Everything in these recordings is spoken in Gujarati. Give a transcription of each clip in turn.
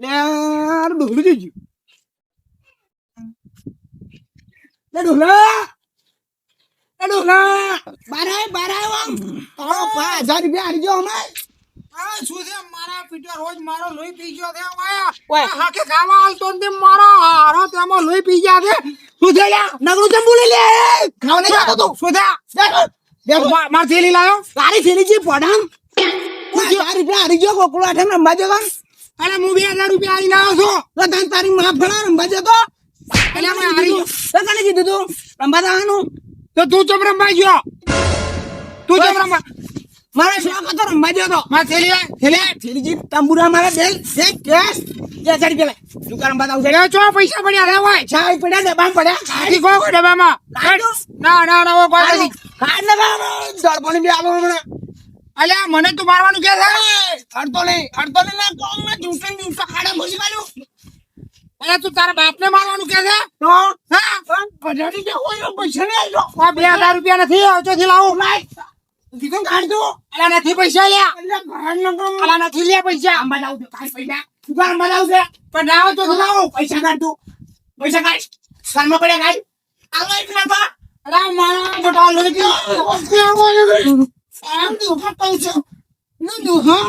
લે આ ડોહલું જોઈ લે ડોહલા લે ડોહલા બાર આય બાર આય આમ તારો પાંચ હજાર રૂપિયા હારી ગયો અમે શું છે મારા પીટર રોજ મારો લોહી પી ગયો છે ઓય. હાકે ખાવા આલતો ને મારો હારો તેમાં લોહી પી ગયા છે શું છે લ્યા નગરું ચમ બોલી લે ખાવા નહીં ખાતો તું શું છે માર થેલી લાયો તારી થેલી છે પોડામ પાંચ હજાર રૂપિયા હારી ગયો ગોકુળ આઠમ રમવા જતો અરે હું બે હજાર રૂપિયા આલી લાવ્યો છું. તો તને તારી માં ફળા રંભા જતો. એટલે અમે હારી ગયો. તો કને કીધું તું? રંભા જવાનું? તો તું ચમ રમવા ગયો. તું ચમ રંભા મારે શોખ હતો રંભા જતો માર થેલી થેલી. થેલીજી તંબુરા મારે બેલ દે કેસ. બે હજાર રૂપિયા લે. દુકાન જાવ છે. લે ચો પૈસા પડ્યા રે હોય? ચાય પડ્યા દબાણ પડ્યા. કોઈ કોઈ ડબ્બામાં. ના ના ના ઓ કોઈ નથી કાઢ લગાવો દળપણી બી આવો હમણાં. અલ્યા મને તું મારવાનું કે છે? હડતો નહીં હડતો નહીં ના કોમ ના જૂસે જૂસે ખાડા ભરી માર્યું અરે તું તારા બાપને મારવાનું કે છે? તો? હા? પધારી જે હોય પૈસા ને આવ્યો આ બે હજાર રૂપિયા નથી આવતો થી લાવું. કીધું કાઢ દો અલ્યા નથી પૈસા લે અલા નથી લે પૈસા. આંબા લાવ દે પૈસા દુકાન આંબા લાવ દે પણ ના આવતો તો લાવો. પૈસા કાઢ તું. પૈસા કાઢ કાનમાં પડ્યા કાઢ આલો એક નંબર અલા મારા બટા લઈ ગયો આમ તું પૈસા નું તું હા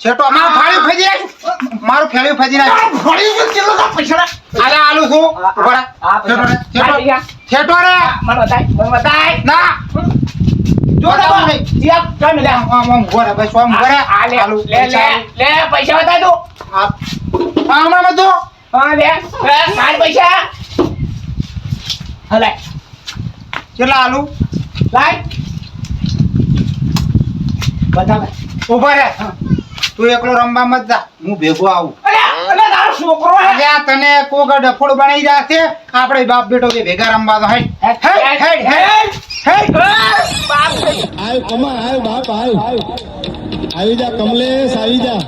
છેટો મારું ફાળ્યું ફેજી નાખ. મારું ફેળ્યું ફેજી નાખ. ફાળ્યું ગયો કેટલો તો પૈસા? લાય આલે આલુ છું. ઊભા રહો. છેટો રે, પૈસા. છેટો છેટો રે. મને બતાય મને બતાય. ના. જો બતાવો જીયા ચાલ લે. આમ આમ આમ ઊભા રહો, બસ આમ ઊભા રહો. આ લે આલુ, લે લે લે પૈસા બતાય તું. આ આ હમણાં હા લે લે કાઢ પૈસા. હા કેટલા આલુ? લાય. બતાવે. ઊભા રહે. તું એકલો રમવા મત જા. હું ભેગો આવું. અલે અલે તારો છોકરો અલ્યા તને કોક ડફોડ બનાવી રહ્યા આપણે બાપ બેટો બે ભેગા રમવા તો હેડ હેડ હેડ હેડ હેડ. બાપ આવ કમા આવ બાપ આવ આવી જા કમલેશ આવી જા.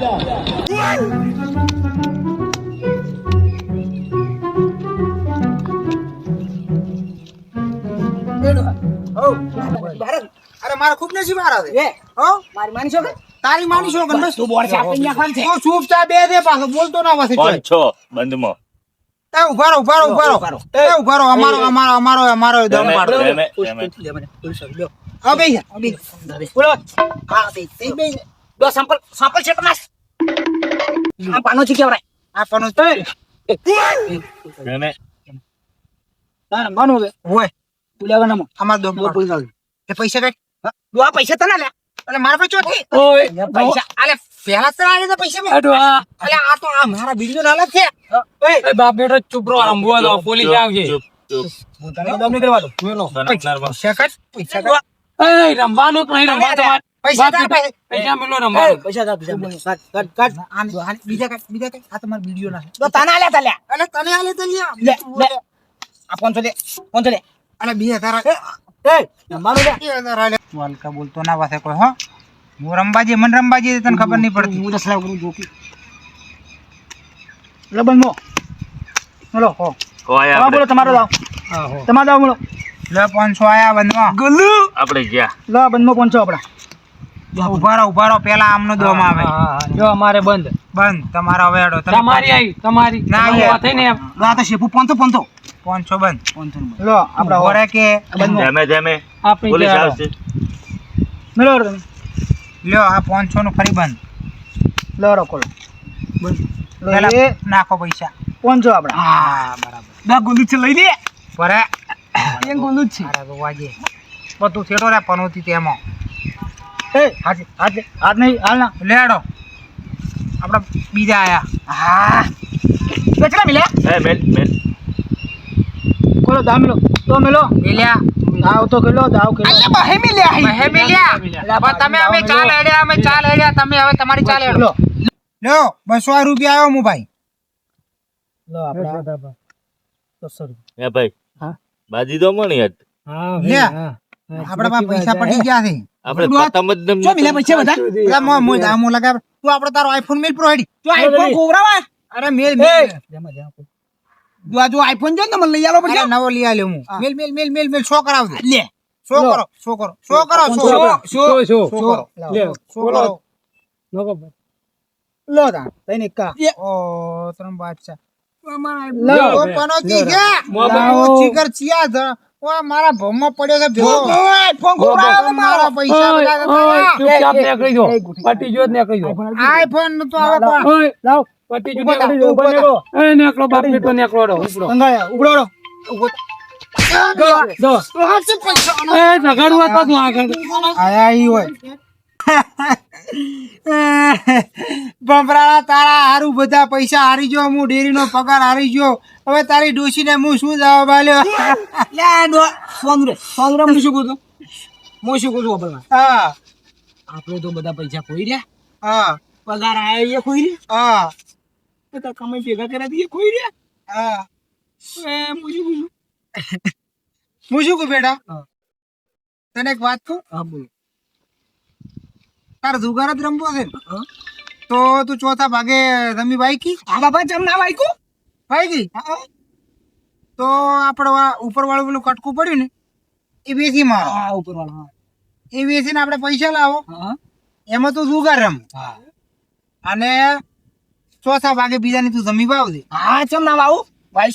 અરે મારે ખૂબ નસીબ હારા છે હો? મારી માની છો તારી માની શું ગણ તું બોર છાપી નાખવાનું છે. તું ચૂપ ચા બે દે પાછો બોલતો ના વાસી પાંચ છ? બંધમાં. એ ઉભારો ઊભા રહો ઊભા ઊભા રહો. રહો. એ ઉભારો અમારો અમારો અમારો અમારો દમ પાડો. હા બે આ બે. બોલો. હા બે તે બે દો સંપલ સંપલ છે તમાસ આ પાનો છે કેવરાય આ પાનો તો તમે ના માનો હોય. બોલ્યા નામ અમાર દમ બોલ પાડો. એ પૈસા કઈ દો આ પૈસા તને લે. અલે મારા પાસે ચોથી ઓય. પૈસા અલે પહેલા તો આલે પૈસા મેં. અડો આ. અલે આ તો આ મારા બીજો નાલા છે એ બાપ બેટો ચૂપ રહો રંબુઓ દો પોલીસ આવશે ચૂપ ચૂપ. તને દમ નહીં કરવાનો તને પૈસા કઈ પૈસા કઈ એ રમવાનું જ નહીં રમવા તમારે પૈસા તારા પાસે. પૈસા મેલો રમવાનું. પૈસા દા પૈસા કાટ કાટ કાટ આમ જો બીજા કાટ બીજા કાટ આ તમારો વિડિયો ના તો તને આલ્યા તા અલે તને આલે તો લ્યા લે લે. આ લે પાંચસો લે. અલે બે તારા વાલકા બોલતો ના વાસે કોઈ હો? હું રંબાજી મન રંબાજી તને ખબર નહીં પડતી. હું દસલા કરું જોકી. લે બંધો બોલો હો. તમારો બોલો આપણે. તમારો લાવ. તમારો લાવ બોલો. લે પાંચસો આયા બંધમાં ગલ્લુ. આપણે ગયા. લા બંધમાં પાંચસો આપડા ઊભા રહો ઊભા રહો પેલા આમનો દોમ આવે. જો અમારે બંધ. બંધ તમારા હવે તમારી આવી તમારી. ના, તમારી યાર. વાત થઈ ને આ તો શેપુ પાંચસો પાંચસો પાંચસો બંધ? પાંચસો લો આપડા ઊભો કે ધીમે ધીમે આપણી પોલીસ આવશે. મેલો તમે. લ્યો આ પાંચસો નું ફરી બંધ. લો રો કોલો બંધ. લો એ. નાખો પૈસા. પાંચસો આપણે. હા બરાબર. દા ગુંદુ છે લઈ લે પરે. એ ગુંદુ છે. અરે વાજે. બધું છેટો રે પનોતી તેમાં. એ હાથ હાથ હાથ નહીં હાલ ના. લેડો. આપણે બીજા આયા. હા. કેટલા મિલ્યા? એ મેલ મેલ. કોલો દા મિલો. તો મિલો. મિલ્યા. દાવ તો કિલો દાવ કિલો. અલ્લે બહે મિલ્યા બહે મિલ્યા. તમે અમે ચાલ હેડ્યા અમે ચાલ હેડ્યા તમે હવે તમારી ચાલ હેડો. લો લ્યો બસો રૂપિયા આવ્યો હું ભાઈ. લો આપડા બસો રૂપિયા. એ ભાઈ હા. બાજી દો મળી યાર હા લે. ભાઈ, હા. હા, આપડા પાસે પૈસા પડી ગયા છે. આપણે દોઢ- જ નમ- જો મિલા પૈસા બધા? પેલા મો- મો- દામો લગાવ. તું આપણો તારો આઈફોન મેલ પ્રો હેડી. તું આઈફોન કોવરાવા અરે. મેલ મેલ. જમા આ જો આઈફોન જો ને મને લઈ આલો પછી. નવો લઈ આલ્યો હું. મેલ મેલ મેલ મેલ મેલ શો કરાવજો. લે. શો કરો શો કરો શો કરો શો શો, શો, શો. લે, શો કરો. નકો ભાઈ. લો દા તઈને કા. ઓ ત્રણ બાદશાહ. મારા ભમમાં પડ્યો છે આઈફોન તો મારા પૈસા ઓય, ચૂપચાપ એ, એ, નીકળી. એ. પટી નીકળી જાઓ. આઈફોનનું તો હવે કોણ ઓય, પટી ઊભો થા, નીકળી જાઓ. ઊભો ઊભો નીકળો. એ નીકળો, બાપ બેટો નીકળો ઝઘડવું તો તું આગળ. આયા ઈ હોય. બમરાળા તારા હારું બધા પૈસા હારી ગયો હું ડેરી નો પગાર હારી ગયો. હવે તારી ડોશી ને હું શું જવાબ આલ્યો લે દો સોનું રે હું શું કહું હું શું કહું છું? હા. આપણે તો બધા પૈસા ખોઈ રહ્યા. હા. પગાર આયા એ ખોઈ રહ્યા? હા. બધા કમાઈ ભેગા કર્યા દઈએ કોઈ રે હા. હું શું કહું હું શું કહું બેટા? તને એક વાત કહું? હા બોલો. તાર જુગાર જ રમવો છે તો તું ચોથા ભાગે રમી બાઈકી હા બાબા જમ ના વાઈકું બાઈકી તો આપણે આ ઉપર વાળું પેલું કટકું પડ્યું ને એ વેચી મારો. હા ઉપર વાળું હા. એ વેચીને આપણે પૈસા લાવો. હા એમાં તું જુગાર રમ. હા. અને ચોથા ભાગે બીજાની તું જમી વાવ દે હા ચમ ના વાવું? ભાઈ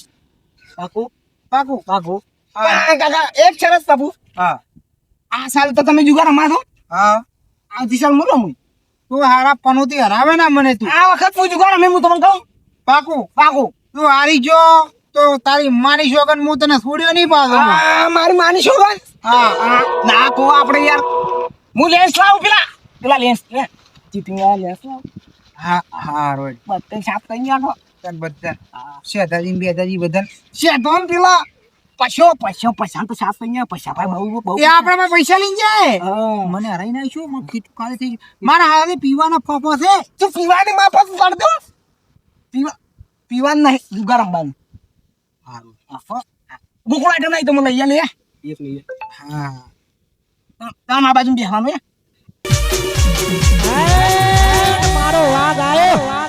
પાકું પાકું પાકું હા. કાકા એક શરત બાપુ. હા. આ સાલ તો તમે જુગાર છો હા. આવતી સાલ હું રમું. તું હારા પનોતી હરાવે ના મને તું. આ વખત હું જુગાર રમે હું તમને કહું. પાકું? પાકું. તું હારી જો તો તારી મારી શોગન હું તને છોડ્યો નહીં પાછો. મારી માની શોગન. હા. ના કહો આપણે યાર. હું લેન્સ લાવું પેલા. પેલા લેન્સ લે. જીતી લેન્સ લાવ. હા હા રોડ બધે સાફ કરી નાખો. તન બધા. શેતાજી બેતાજી બધા શેતોન પેલા. પછો પછો પછાન તો સાફ કરી પછા ભાઈ બહુ બહુ એ આપણે પાસે પૈસા લઈ જાય. મને હરાઈ નાખ્યો. મને ખીટ કાલે થઈ મારા હાથે પીવાનો ફોફો છે. તું પીવાની માં પાછું કાઢ દો પીવા પીવાનું નહીં જુગાર રમવાનું ગોકુળ આઈટમ નહીં તો મને લઈ લે એક લઈ હા. તાર આ બાજુ બેસવાનું હે. મારો વાઘ આવ્યો